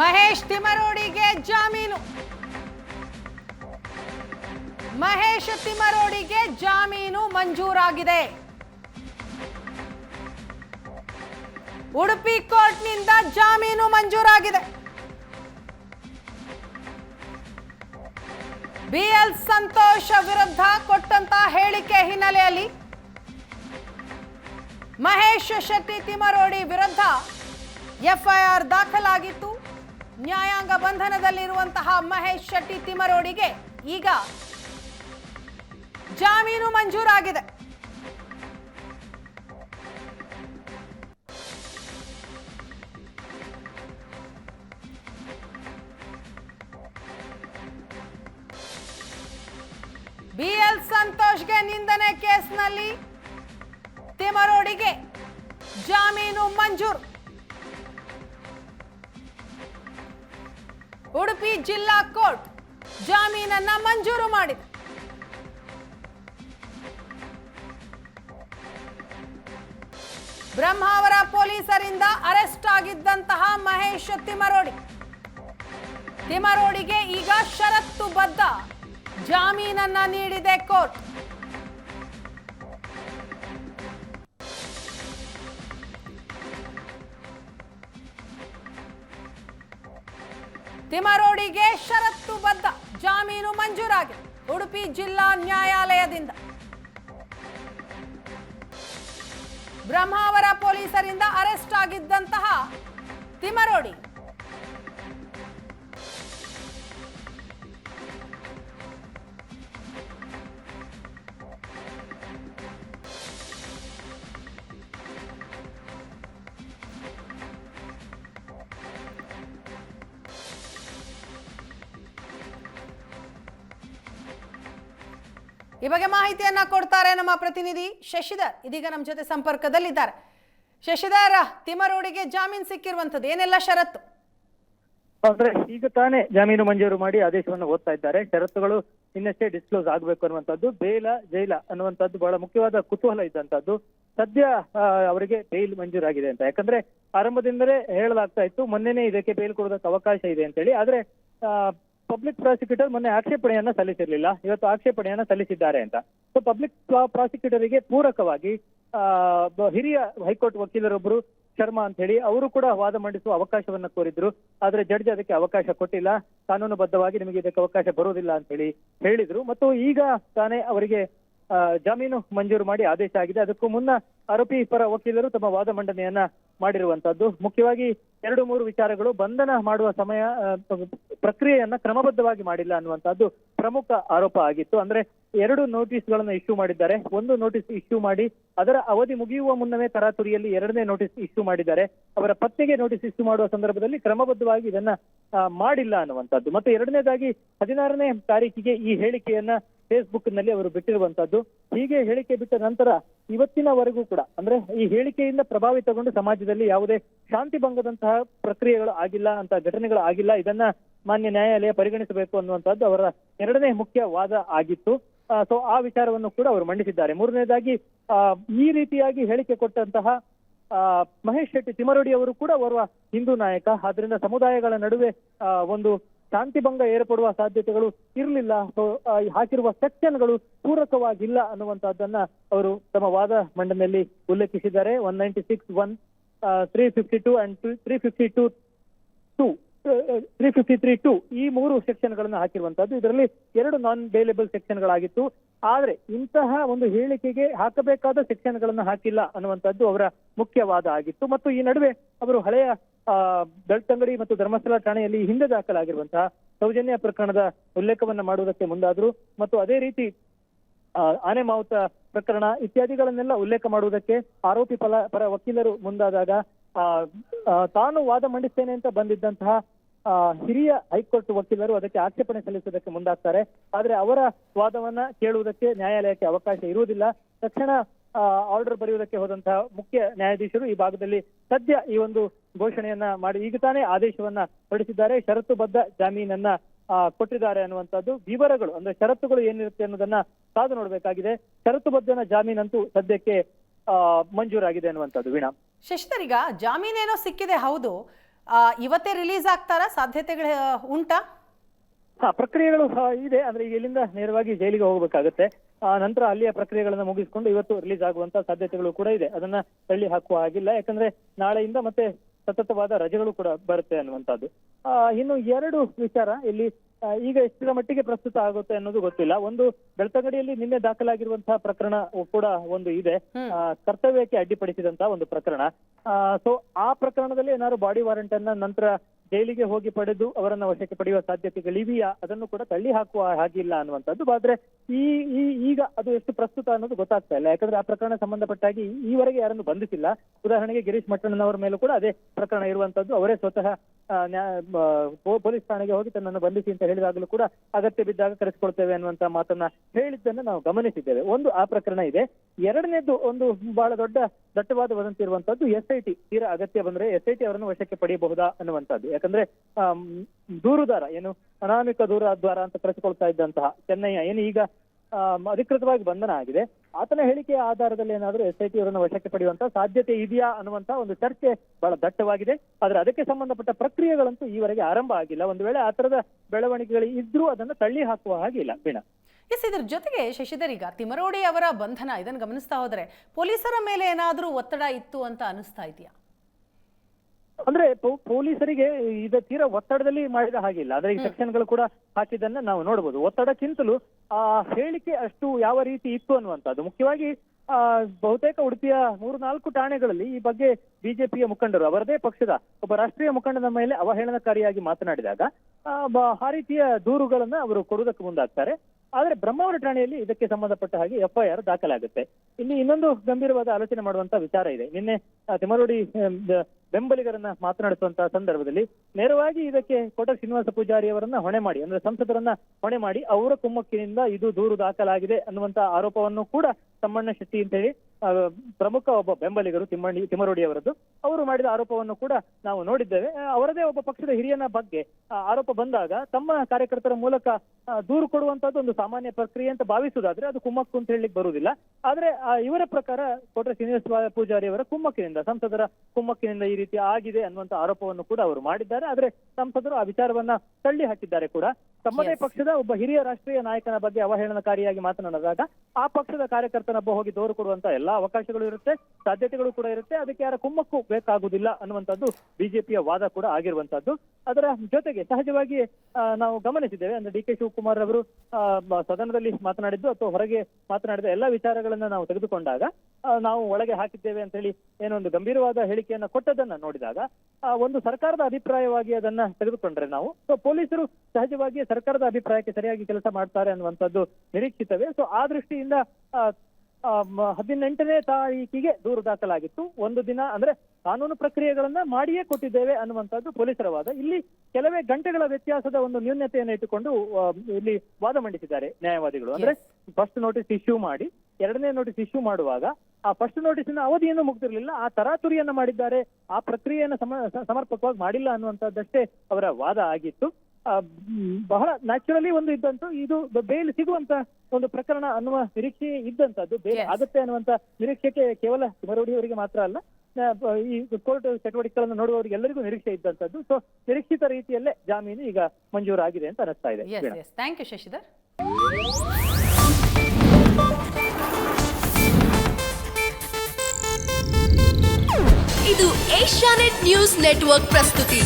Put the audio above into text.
ಮಹೇಶ್ ತಿಮರೋಡಿಗೆ ಜಾಮೀನು. ಮಹೇಶ್ ತಿಮರೋಡಿಗೆ ಜಾಮೀನು ಮಂಜೂರಾಗಿದೆ. ಉಡುಪಿ ಕೋರ್ಟ್ನಿಂದ ಜಾಮೀನು ಮಂಜೂರಾಗಿದೆ. ಬಿಎಲ್ ಸಂತೋಷ್ ವಿರುದ್ಧ ಕೊಟ್ಟಂತ ಹೇಳಿಕೆ ಹಿನ್ನೆಲೆಯಲ್ಲಿ ಮಹೇಶ್ ಶೆಟ್ಟಿ ತಿಮರೋಡಿ ವಿರುದ್ಧ ಎಫ್ಐಆರ್ ದಾಖಲಾಗಿತ್ತು. ನ್ಯಾಯಾಂಗ ಬಂಧನದಲ್ಲಿರುವಂತಹ ಮಹೇಶ್ ಶೆಟ್ಟಿ ತಿಮರೋಡಿಗೆ ಈಗ ಜಾಮೀನು ಮಂಜೂರಾಗಿದೆ. ಬಿಎಲ್ ಸಂತೋಷ್ಗೆ ನಿಂದನೆ ಕೇಸ್ನಲ್ಲಿ ತಿಮರೋಡಿಗೆ ಜಾಮೀನು ಮಂಜೂರು. ಉಡುಪಿ ಜಿಲ್ಲಾ ಕೋರ್ಟ್ ಜಾಮೀನನ್ನ ಮಂಜೂರು ಮಾಡಿದೆ. ಬ್ರಹ್ಮಾವರ ಪೊಲೀಸರಿಂದ ಅರೆಸ್ಟ್ ಆಗಿದ್ದಂತಹ ಮಹೇಶ್ ತಿಮರೋಡಿ. ತಿಮರೋಡಿಗೆ ಈಗ ಷರತ್ತುಬದ್ಧ ಜಾಮೀನನ್ನ ನೀಡಿದೆ ಕೋರ್ಟ್. ತಿಮರೋಡಿಗೆ ಷರತ್ತುಬದ್ಧ ಜಾಮೀನು ಮಂಜೂರಾಗಿದೆ. ಉಡುಪಿ ಜಿಲ್ಲಾ ನ್ಯಾಯಾಲಯದಿಂದ. ಬ್ರಹ್ಮಾವರ ಪೊಲೀಸರಿಂದ ಅರೆಸ್ಟ್ ಆಗಿದ್ದಂತಹ ತಿಮರೋಡಿ ಈ ಬಗ್ಗೆ ಮಾಹಿತಿಯನ್ನ ಕೊಡ್ತಾರೆ ನಮ್ಮ ಪ್ರತಿನಿಧಿ ಶಶಿಧರ್. ಇದೀಗ ನಮ್ಮ ಜೊತೆ ಸಂಪರ್ಕದಲ್ಲಿದ್ದಾರೆ. ಶಶಿಧರ್ ತಿಮರೋಡಿಗೆ ಜಾಮೀನ್ ಸಿಕ್ಕಿರುವಂತದ್ದು ಏನೆಲ್ಲ ಷರತ್ತು? ಅಂದ್ರೆ ಈಗ ತಾನೇ ಜಾಮೀನು ಮಂಜೂರು ಮಾಡಿ ಆದೇಶವನ್ನು ಓದ್ತಾ ಇದ್ದಾರೆ. ಷರತ್ತುಗಳು ಇನ್ನಷ್ಟೇ ಡಿಸ್ಕ್ಲೋಸ್ ಆಗ್ಬೇಕು ಅನ್ನುವಂಥದ್ದು, ಬೇಲ ಜೈಲ ಅನ್ನುವಂಥದ್ದು ಬಹಳ ಮುಖ್ಯವಾದ ಕುತೂಹಲ ಇದ್ದಂಥದ್ದು. ಸದ್ಯ ಅವರಿಗೆ ಬೇಲ್ ಮಂಜೂರಾಗಿದೆ ಅಂತ. ಯಾಕಂದ್ರೆ ಆರಂಭದಿಂದಲೇ ಹೇಳಲಾಗ್ತಾ ಇತ್ತು, ಮೊನ್ನೆನೇ ಇದಕ್ಕೆ ಬೇಲ್ ಕೊಡೋದಕ್ಕೆ ಅವಕಾಶ ಇದೆ ಅಂತೇಳಿ. ಆದ್ರೆ ಪಬ್ಲಿಕ್ ಪ್ರಾಸಿಕ್ಯೂಟರ್ ಮೊನ್ನೆ ಆಕ್ಷೇಪಣೆಯನ್ನ ಸಲ್ಲಿಸಿರ್ಲಿಲ್ಲ. ಇವತ್ತು ಆಕ್ಷೇಪಣೆಯನ್ನ ಸಲ್ಲಿಸಿದ್ದಾರೆ ಅಂತ. ಸೊ ಪಬ್ಲಿಕ್ ಪ್ರಾಸಿಕ್ಯೂಟರಿಗೆ ಪೂರಕವಾಗಿ ಹಿರಿಯ ಹೈಕೋರ್ಟ್ ವಕೀಲರೊಬ್ಬರು ಶರ್ಮಾ ಅಂತ ಹೇಳಿ ಅವರು ಕೂಡ ವಾದ ಮಂಡಿಸುವ ಅವಕಾಶವನ್ನ ಕೋರಿದ್ರು. ಆದ್ರೆ ಜಡ್ಜ್ ಅದಕ್ಕೆ ಅವಕಾಶ ಕೊಟ್ಟಿಲ್ಲ. ಕಾನೂನುಬದ್ಧವಾಗಿ ನಿಮಗೆ ಇದಕ್ಕೆ ಅವಕಾಶ ಬರುವುದಿಲ್ಲ ಅಂತ ಹೇಳಿ ಹೇಳಿದ್ರು. ಮತ್ತು ಈಗ ತಾನೇ ಅವರಿಗೆ ಜಾಮೀನು ಮಂಜೂರು ಮಾಡಿ ಆದೇಶ ಆಗಿದೆ. ಅದಕ್ಕೂ ಮುನ್ನ ಆರೋಪಿ ಪರ ವಕೀಲರು ತಮ್ಮ ವಾದ ಮಂಡನೆಯನ್ನ ಮಾಡಿರುವಂತದ್ದು ಮುಖ್ಯವಾಗಿ ಎರಡು ಮೂರು ವಿಚಾರಗಳು ಬಂಧನ ಮಾಡುವ ಸಮಯ ಪ್ರಕ್ರಿಯೆಯನ್ನ ಕ್ರಮಬದ್ಧವಾಗಿ ಮಾಡಿಲ್ಲ ಅನ್ನುವಂತದ್ದು ಪ್ರಮುಖ ಆರೋಪ ಆಗಿತ್ತು. ಅಂದ್ರೆ ಎರಡು ನೋಟಿಸ್ಗಳನ್ನು ಇಶ್ಯೂ ಮಾಡಿದ್ದಾರೆ. ಒಂದು ನೋಟಿಸ್ ಇಶ್ಯೂ ಮಾಡಿ, ಅದರ ಅವಧಿ ಮುಗಿಯುವ ಮುನ್ನವೇ ತರಾತುರಿಯಲ್ಲಿ ಎರಡನೇ ನೋಟಿಸ್ ಇಶ್ಯೂ ಮಾಡಿದ್ದಾರೆ. ಅವರ ಪತ್ನಿಗೆ ನೋಟಿಸ್ ಇಶ್ಯೂ ಮಾಡುವ ಸಂದರ್ಭದಲ್ಲಿ ಕ್ರಮಬದ್ಧವಾಗಿ ಇದನ್ನ ಮಾಡಿಲ್ಲ ಅನ್ನುವಂಥದ್ದು. ಮತ್ತು ಎರಡನೇದಾಗಿ ಹದಿನಾರನೇ ತಾರೀಕಿಗೆ ಈ ಹೇಳಿಕೆಯನ್ನ ಫೇಸ್ಬುಕ್ನಲ್ಲಿ ಅವರು ಬಿಟ್ಟಿರುವಂತದ್ದು ಹೀಗೆ ಹೇಳಿಕೆ ಬಿಟ್ಟ ನಂತರ ಇವತ್ತಿನವರೆಗೂ ಕೂಡ, ಅಂದ್ರೆ ಈ ಹೇಳಿಕೆಯಿಂದ ಪ್ರಭಾವಿತಗೊಂಡು ಸಮಾಜದಲ್ಲಿ ಯಾವುದೇ ಶಾಂತಿ ಭಂಗದಂತಹ ಪ್ರಕ್ರಿಯೆಗಳು ಆಗಿಲ್ಲ, ಅಂತ ಘಟನೆಗಳು ಆಗಿಲ್ಲ, ಇದನ್ನ ಮಾನ್ಯ ನ್ಯಾಯಾಲಯ ಪರಿಗಣಿಸಬೇಕು ಅನ್ನುವಂಥದ್ದು ಅವರ ಎರಡನೇ ಮುಖ್ಯ ವಾದ ಆಗಿತ್ತು. ಸೊ ಆ ವಿಚಾರವನ್ನು ಕೂಡ ಅವರು ಮಂಡಿಸಿದ್ದಾರೆ. ಮೂರನೇದಾಗಿ ಈ ರೀತಿಯಾಗಿ ಹೇಳಿಕೆ ಕೊಟ್ಟಂತಹ ಮಹೇಶ್ ಶೆಟ್ಟಿ ತಿಮರೋಡಿ ಅವರು ಕೂಡ ಓರ್ವ ಹಿಂದೂ ನಾಯಕ. ಆದ್ರಿಂದ ಸಮುದಾಯಗಳ ನಡುವೆ ಒಂದು ಶಾಂತಿ ಭಂಗ ಏರ್ಪಡುವ ಸಾಧ್ಯತೆಗಳು ಇರಲಿಲ್ಲ. ಹಾಕಿರುವ ಸೆಕ್ಷನ್ಗಳು ಪೂರಕವಾಗಿಲ್ಲ ಅನ್ನುವಂತಹದ್ದನ್ನ ಅವರು ತಮ್ಮ ವಾದ ಮಂಡನೆಯಲ್ಲಿ ಉಲ್ಲೇಖಿಸಿದ್ದಾರೆ. One ninety six one three fifty two and three fifty two two three fifty three two ಈ ಮೂರು ಸೆಕ್ಷನ್ಗಳನ್ನು ಹಾಕಿರುವಂತಹದ್ದು ಇದರಲ್ಲಿ ಎರಡು ನಾನ್ ಬೇಲೇಬಲ್ ಸೆಕ್ಷನ್ ಗಳಾಗಿತ್ತು ಆದ್ರೆ ಇಂತಹ ಒಂದು ಹೇಳಿಕೆಗೆ ಹಾಕಬೇಕಾದ ಸೆಕ್ಷನ್ಗಳನ್ನು ಹಾಕಿಲ್ಲ ಅನ್ನುವಂಥದ್ದು ಅವರ ಮುಖ್ಯವಾದ ಆಗಿತ್ತು. ಮತ್ತು ಈ ನಡುವೆ ಅವರು ಹಳೆಯ ಬೆಳ್ತಂಗಡಿ ಮತ್ತು ಧರ್ಮಸ್ಥಳ ಠಾಣೆಯಲ್ಲಿ ಹಿಂದೆ ದಾಖಲಾಗಿರುವಂತಹ ಸೌಜನ್ಯ ಪ್ರಕರಣದ ಉಲ್ಲೇಖವನ್ನ ಮಾಡುವುದಕ್ಕೆ ಮುಂದಾದ್ರು. ಮತ್ತು ಅದೇ ರೀತಿ ಆನೆ ಮಾವುತ ಪ್ರಕರಣ ಇತ್ಯಾದಿಗಳನ್ನೆಲ್ಲ ಉಲ್ಲೇಖ ಮಾಡುವುದಕ್ಕೆ ಆರೋಪಿ ಪರ ವಕೀಲರು ಮುಂದಾದಾಗ ತಾನು ವಾದ ಮಂಡಿಸ್ತೇನೆ ಅಂತ ಬಂದಿದ್ದಂತಹ ಹಿರಿಯ ಹೈಕೋರ್ಟ್ ವಕೀಲರು ಅದಕ್ಕೆ ಆಕ್ಷೇಪಣೆ ಸಲ್ಲಿಸುವುದಕ್ಕೆ ಮುಂದಾಗ್ತಾರೆ. ಆದ್ರೆ ಅವರ ವಾದವನ್ನ ಕೇಳುವುದಕ್ಕೆ ನ್ಯಾಯಾಲಯಕ್ಕೆ ಅವಕಾಶ ಇರುವುದಿಲ್ಲ. ತಕ್ಷಣ ಆರ್ಡರ್ ಬರೆಯುವುದಕ್ಕೆ ಹೋದಂತಹ ಮುಖ್ಯ ನ್ಯಾಯಾಧೀಶರು ಈ ಭಾಗದಲ್ಲಿ ಸದ್ಯ ಈ ಒಂದು ಘೋಷಣೆಯನ್ನ ಮಾಡಿ ಈಗ ತಾನೇ ಆದೇಶವನ್ನ ಹೊರಡಿಸಿದ್ದಾರೆ. ಷರತ್ತುಬದ್ಧ ಜಾಮೀನನ್ನ ಕೊಟ್ಟಿದ್ದಾರೆ ಅನ್ನುವಂಥದ್ದು ವಿವರಗಳು. ಅಂದ್ರೆ ಷರತ್ತುಗಳು ಏನಿರುತ್ತೆ ಅನ್ನೋದನ್ನ ಕಾದು ನೋಡಬೇಕಾಗಿದೆ. ಷರತ್ತುಬದ್ಧನ ಜಾಮೀನಂತೂ ಸದ್ಯಕ್ಕೆ ಮಂಜೂರಾಗಿದೆ ಅನ್ನುವಂಥದ್ದು. ವೀಣಾ. ಶಶಿಧರ್, ಈಗ ಜಾಮೀನೇನೋ ಸಿಕ್ಕಿದೆ, ಹೌದು. ಇವತ್ತೇ ರಿಲೀಸ್ ಆಗ್ತಾರಾ? ಸಾಧ್ಯತೆಗಳು ಉಂಟಾ? ಪ್ರಕ್ರಿಯೆಗಳು ಇದೆ. ಅಂದ್ರೆ ಈಗ ಇಲ್ಲಿಂದ ನೇರವಾಗಿ ಜೈಲಿಗೆ ಹೋಗಬೇಕಾಗುತ್ತೆ. ಆ, ನಂತರ ಅಲ್ಲಿಯ ಪ್ರಕ್ರಿಯೆಗಳನ್ನ ಮುಗಿಸಿಕೊಂಡು ಇವತ್ತು ರಿಲೀಸ್ ಆಗುವಂತ ಸಾಧ್ಯತೆಗಳು ಕೂಡ ಇದೆ. ಅದನ್ನ ತಳ್ಳಿ ಹಾಕುವ ಹಾಗಿಲ್ಲ. ಯಾಕಂದ್ರೆ ನಾಳೆಯಿಂದ ಮತ್ತೆ ಸತತವಾದ ರಜೆಗಳು ಕೂಡ ಬರುತ್ತೆ ಅನ್ನುವಂತದ್ದು ಆ, ಇನ್ನು ಎರಡು ವಿಚಾರ. ಇಲ್ಲಿ ಈಗ ಎಷ್ಟರ ಮಟ್ಟಿಗೆ ಪ್ರಸ್ತುತ ಆಗುತ್ತೆ ಅನ್ನೋದು ಗೊತ್ತಿಲ್ಲ. ಒಂದು ಬೆಳ್ತಂಗಡಿಯಲ್ಲಿ ನಿನ್ನೆ ದಾಖಲಾಗಿರುವಂತಹ ಪ್ರಕರಣ ಕೂಡ ಒಂದು ಇದೆ. ಆ, ಕರ್ತವ್ಯಕ್ಕೆ ಅಡ್ಡಿಪಡಿಸಿದಂತಹ ಒಂದು ಪ್ರಕರಣ. ಸೊ ಆ ಪ್ರಕರಣದಲ್ಲಿ ಏನಾದ್ರು ಬಾಡಿ ವಾರೆಂಟ್ ಅನ್ನ ನಂತರ ಜೈಲಿಗೆ ಹೋಗಿ ಪಡೆದು ಅವರನ್ನ ವಶಕ್ಕೆ ಪಡೆಯುವ ಸಾಧ್ಯತೆಗಳಿವೆಯಾ ಅದನ್ನು ಕೂಡ ತಳ್ಳಿ ಹಾಕುವ ಹಾಗಿಲ್ಲ ಅನ್ನುವಂಥದ್ದು. ಆದ್ರೆ ಈ ಈ ಈಗ ಅದು ಎಷ್ಟು ಪ್ರಸ್ತುತ ಅನ್ನೋದು ಗೊತ್ತಾಗ್ತಾ ಇಲ್ಲ. ಯಾಕಂದ್ರೆ ಆ ಪ್ರಕರಣ ಸಂಬಂಧಪಟ್ಟಾಗಿ ಈವರೆಗೆ ಯಾರನ್ನು ಬಂಧಿಸಿಲ್ಲ. ಉದಾಹರಣೆಗೆ ಗಿರೀಶ್ ಮಟ್ಟಣ್ಣನವರ ಮೇಲೂ ಕೂಡ ಅದೇ ಪ್ರಕರಣ ಇರುವಂತದ್ದು ಅವರೇ ಸ್ವತಃ ಪೊಲೀಸ್ ಠಾಣೆಗೆ ಹೋಗಿ ತನ್ನನ್ನು ಬಂಧಿಸಿ ಅಂತ ಹೇಳಿದಾಗಲೂ ಕೂಡ ಅಗತ್ಯ ಬಿದ್ದಾಗ ಕರೆಸಿಕೊಳ್ತೇವೆ ಅನ್ನುವಂತ ಮಾತನ್ನ ಹೇಳಿದ್ದನ್ನ ನಾವು ಗಮನಿಸಿದ್ದೇವೆ. ಒಂದು, ಆ ಪ್ರಕರಣ ಇದೆ. ಎರಡನೇದು ಒಂದು ಬಹಳ ದೊಡ್ಡ ದಟ್ಟವಾದ ವದಂತಿ ಇರುವಂತದ್ದು ಎಸ್ ಐ ಟಿ, ತೀರಾ ಅಗತ್ಯ ಬಂದ್ರೆ ಎಸ್ ಐ ಟಿ ಅವರನ್ನು ವಶಕ್ಕೆ ಪಡೆಯಬಹುದಾ ಅನ್ನುವಂಥದ್ದು. ಯಾಕಂದ್ರೆ ದೂರುದಾರ, ಏನು ಅನಾಮಿಕ ದೂರ ದ್ವಾರ ಅಂತ ಕರೆಸಿಕೊಳ್ತಾ ಇದ್ದಂತಹ ಚೆನ್ನಯ್ಯ, ಏನು ಈಗ ಅಧಿಕೃತವಾಗಿ ಬಂಧನ ಆಗಿದೆ. ಆತನ ಹೇಳಿಕೆಯ ಆಧಾರದಲ್ಲಿ ಏನಾದರೂ ಎಸ್ ಐ ಟಿ ಅವರನ್ನು ವಶಕ್ಕೆ ಪಡೆಯುವಂತ ಸಾಧ್ಯತೆ ಇದೆಯಾ ಅನ್ನುವಂತ ಒಂದು ಚರ್ಚೆ ಬಹಳ ದಟ್ಟವಾಗಿದೆ. ಆದ್ರೆ ಅದಕ್ಕೆ ಸಂಬಂಧಪಟ್ಟ ಪ್ರಕ್ರಿಯೆಗಳಂತೂ ಈವರೆಗೆ ಆರಂಭ ಆಗಿಲ್ಲ. ಒಂದು ವೇಳೆ ಆ ತರದ ಬೆಳವಣಿಗೆಗಳು ಇದ್ರೂ ಅದನ್ನ ತಳ್ಳಿ ಹಾಕುವ ಹಾಗಿಲ್ಲ ವೀಣಾ. ಎಸ್, ಇದರ ಜೊತೆಗೆ ಶಶಿಧರ್ ಈಗ ತಿಮರೋಡಿ ಅವರ ಬಂಧನ ಇದನ್ನು ಗಮನಿಸ್ತಾ ಹೋದ್ರೆ ಪೊಲೀಸರ ಮೇಲೆ ಏನಾದರೂ ಒತ್ತಡ ಇತ್ತು ಅಂತ ಅನಿಸ್ತಾ ಇದೆಯಾ? ಅಂದ್ರೆ ಪೊಲೀಸರಿಗೆ ಇದ ತೀರಾ ಒತ್ತಡದಲ್ಲಿ ಮಾಡಿದ ಹಾಗಿಲ್ಲ. ಅಂದ್ರೆ ಈ ಸೆಕ್ಷನ್ಗಳು ಕೂಡ ಹಾಕಿದ್ದನ್ನ ನಾವು ನೋಡಬಹುದು ಒತ್ತಡಕ್ಕಿಂತಲೂ ಆ ಹೇಳಿಕೆ ಅಷ್ಟು ಯಾವ ರೀತಿ ಇತ್ತು ಅನ್ನುವಂಥದ್ದು. ಮುಖ್ಯವಾಗಿ ಆ ಬಹುತೇಕ ಉಡುಪಿಯ ಮೂರು ನಾಲ್ಕು ಠಾಣೆಗಳಲ್ಲಿ ಈ ಬಗ್ಗೆ ಬಿಜೆಪಿಯ ಮುಖಂಡರು ಅವರದೇ ಪಕ್ಷದ ಒಬ್ಬ ರಾಷ್ಟ್ರೀಯ ಮುಖಂಡನ ಮೇಲೆ ಅವಹೇಳನಕಾರಿಯಾಗಿ ಮಾತನಾಡಿದಾಗ ಆ ರೀತಿಯ ದೂರುಗಳನ್ನ ಅವರು ಕೊಡುವುದಕ್ಕೆ ಮುಂದಾಗ್ತಾರೆ. ಆದ್ರೆ ಬ್ರಹ್ಮಾವರ ಠಾಣೆಯಲ್ಲಿ ಇದಕ್ಕೆ ಸಂಬಂಧಪಟ್ಟ ಹಾಗೆ ಎಫ್ಐಆರ್ ದಾಖಲಾಗುತ್ತೆ. ಇಲ್ಲಿ ಇನ್ನೊಂದು ಗಂಭೀರವಾದ ಆಲೋಚನೆ ಮಾಡುವಂತ ವಿಚಾರ ಇದೆ. ನಿನ್ನೆ ತಿಮರೋಡಿ ಬೆಂಬಲಿಗರನ್ನ ಮಾತನಾಡಿಸುವಂತಹ ಸಂದರ್ಭದಲ್ಲಿ ನೇರವಾಗಿ ಇದಕ್ಕೆ ಕೋಟ ಶ್ರೀನಿವಾಸ ಪೂಜಾರಿ ಅವರನ್ನ ಹೊಣೆ ಮಾಡಿ, ಅಂದ್ರೆ ಸಂಸದರನ್ನ ಹೊಣೆ ಮಾಡಿ, ಅವರ ಕುಮ್ಮಕ್ಕಿನಿಂದ ಇದು ದೂರು ದಾಖಲಾಗಿದೆ ಅನ್ನುವಂತ ಆರೋಪವನ್ನು ಕೂಡ ತಮ್ಮಣ್ಣ ಶೆಟ್ಟಿ ಅಂತ ಹೇಳಿ ಪ್ರಮುಖ ಒಬ್ಬ ಬೆಂಬಲಿಗರು ತಿಮ್ಮಣಿ ತಿಮರೋಡಿ ಅವರದ್ದು. ಅವರು ಮಾಡಿದ ಆರೋಪವನ್ನು ಕೂಡ ನಾವು ನೋಡಿದ್ದೇವೆ. ಅವರದೇ ಒಬ್ಬ ಪಕ್ಷದ ಹಿರಿಯನ ಬಗ್ಗೆ ಆರೋಪ ಬಂದಾಗ ತಮ್ಮ ಕಾರ್ಯಕರ್ತರ ಮೂಲಕ ದೂರು ಕೊಡುವಂತದ್ದು ಒಂದು ಸಾಮಾನ್ಯ ಪ್ರಕ್ರಿಯೆ ಅಂತ ಭಾವಿಸುವುದಾದ್ರೆ ಅದು ಕುಮ್ಮಕ್ಕು ಅಂತ ಹೇಳಲಿಕ್ಕೆ ಬರುವುದಿಲ್ಲ. ಆದ್ರೆ ಇವರ ಪ್ರಕಾರ ಕೋಟ್ರೆ ಶ್ರೀನಿವಾಸ ಪೂಜಾರಿ ಅವರ ಕುಮ್ಮಕ್ಕಿನಿಂದ ಸಂಸದರ ಕುಮ್ಮಕ್ಕಿನಿಂದ ಈ ರೀತಿ ಆಗಿದೆ ಅನ್ನುವಂತ ಆರೋಪವನ್ನು ಕೂಡ ಅವರು ಮಾಡಿದ್ದಾರೆ. ಆದ್ರೆ ಸಂಸದರು ಆ ವಿಚಾರವನ್ನ ತಳ್ಳಿ ಹಾಕಿದ್ದಾರೆ ಕೂಡ. ತಮ್ಮದೇ ಪಕ್ಷದ ಒಬ್ಬ ಹಿರಿಯ ರಾಷ್ಟ್ರೀಯ ನಾಯಕನ ಬಗ್ಗೆ ಅವಹೇಳನಕಾರಿಯಾಗಿ ಮಾತನಾಡಿದಾಗ ಆ ಪಕ್ಷದ ಕಾರ್ಯಕರ್ತನೊಬ್ಬ ಹೋಗಿ ದೂರು ಕೊಡುವಂತ ಎಲ್ಲಾ ಅವಕಾಶಗಳು ಇರುತ್ತೆ, ಸಾಧ್ಯತೆಗಳು ಕೂಡ ಇರುತ್ತೆ. ಅದಕ್ಕೆ ಯಾರ ಕುಮ್ಮಕ್ಕು ಬೇಕಾಗುವುದಿಲ್ಲ ಅನ್ನುವಂಥದ್ದು ಬಿಜೆಪಿಯ ವಾದ ಕೂಡ ಆಗಿರುವಂತದ್ದು ಅದರ ಜೊತೆಗೆ ಸಹಜವಾಗಿ ನಾವು ಗಮನಿಸಿದ್ದೇವೆ. ಅಂದ್ರೆ ಡಿ ಕೆ ಶಿವಕುಮಾರ್ ಅವರು ಸದನದಲ್ಲಿ ಮಾತನಾಡಿದ್ದು ಅಥವಾ ಹೊರಗೆ ಮಾತನಾಡಿದ ಎಲ್ಲಾ ವಿಚಾರಗಳನ್ನ ನಾವು ತೆಗೆದುಕೊಂಡಾಗ ನಾವು ಒಳಗೆ ಹಾಕಿದ್ದೇವೆ ಅಂತ ಹೇಳಿ ಏನೊಂದು ಗಂಭೀರವಾದ ಹೇಳಿಕೆಯನ್ನ ಕೊಟ್ಟದನ್ನ ನೋಡಿದಾಗ ಒಂದು ಸರ್ಕಾರದ ಅಭಿಪ್ರಾಯವಾಗಿ ಅದನ್ನ ತೆಗೆದುಕೊಂಡ್ರೆ ನಾವು, ಸೊ ಪೊಲೀಸರು ಸಹಜವಾಗಿ ಸರ್ಕಾರದ ಅಭಿಪ್ರಾಯಕ್ಕೆ ಸರಿಯಾಗಿ ಕೆಲಸ ಮಾಡ್ತಾರೆ ಅನ್ನುವಂಥದ್ದು ನಿರೀಕ್ಷಿತವೇ. ಸೊ ಆ ದೃಷ್ಟಿಯಿಂದ ಹದಿನೆಂಟನೇ ತಾರೀಕಿಗೆ ದೂರು ದಾಖಲಾಗಿತ್ತು. ಒಂದು ದಿನ ಅಂದ್ರೆ ಕಾನೂನು ಪ್ರಕ್ರಿಯೆಗಳನ್ನ ಮಾಡಿಯೇ ಕೊಟ್ಟಿದ್ದೇವೆ ಅನ್ನುವಂಥದ್ದು ಪೊಲೀಸರ ವಾದ ಇಲ್ಲಿ ಕೆಲವೇ ಗಂಟೆಗಳ ವ್ಯತ್ಯಾಸದ ಒಂದು ನ್ಯೂನ್ಯತೆಯನ್ನು ಇಟ್ಟುಕೊಂಡು ಇಲ್ಲಿ ವಾದ ಮಂಡಿಸಿದ್ದಾರೆ ನ್ಯಾಯವಾದಿಗಳು. ಅಂದ್ರೆ ಫಸ್ಟ್ ನೋಟಿಸ್ ಇಶ್ಯೂ ಮಾಡಿ ಎರಡನೇ ನೋಟಿಸ್ ಇಶ್ಯೂ ಮಾಡುವಾಗ ಆ ಫಸ್ಟ್ ನೋಟಿಸಿನ ಅವಧಿಯನ್ನು ಮುಗ್ದಿರಲಿಲ್ಲ ಆ ತರಾತುರಿಯನ್ನ ಮಾಡಿದ್ದಾರೆ ಆ ಪ್ರಕ್ರಿಯೆಯನ್ನು ಸಮ ಸಮರ್ಪಕವಾಗಿ ಮಾಡಿಲ್ಲ ಅನ್ನುವಂಥದ್ದಷ್ಟೇ ಅವರ ವಾದ ಆಗಿತ್ತು. ಬಹಳ ನ್ಯಾಚುರಲಿ ಒಂದು ಇದ್ದಂತು ಇದು ಬೇಲ್ ಸಿಗುವಂತ ಒಂದು ಪ್ರಕರಣ ಅನ್ನುವ ನಿರೀಕ್ಷೆ ಇದ್ದಂತದ್ದು. ಬೇಲ್. ಆಗುತ್ತೆ ಅನ್ನುವಂತ ನಿರೀಕ್ಷೆಗೆ ಕೇವಲ ಮರುಡಿಯವರಿಗೆ ಮಾತ್ರ ಅಲ್ಲ ಈ ಕೋರ್ಟ್ ಚಟುವಟಿಕೆಗಳನ್ನು ನೋಡುವವರಿಗೆ ಎಲ್ಲರಿಗೂ ನಿರೀಕ್ಷೆ ಇದ್ದಂತದ್ದು. ಸೊ ನಿರೀಕ್ಷಿತ ರೀತಿಯಲ್ಲೇ ಜಾಮೀನು ಈಗ ಮಂಜೂರಾಗಿದೆ ಅಂತ ಅನಿಸ್ತಾ ಇದೆ. Yes yes thank you Shashidhar. ಇದು ಏಷ್ಯಾನೆಟ್ ನ್ಯೂಸ್ ನೆಟ್ವರ್ಕ್ ಪ್ರಸ್ತುತಿ.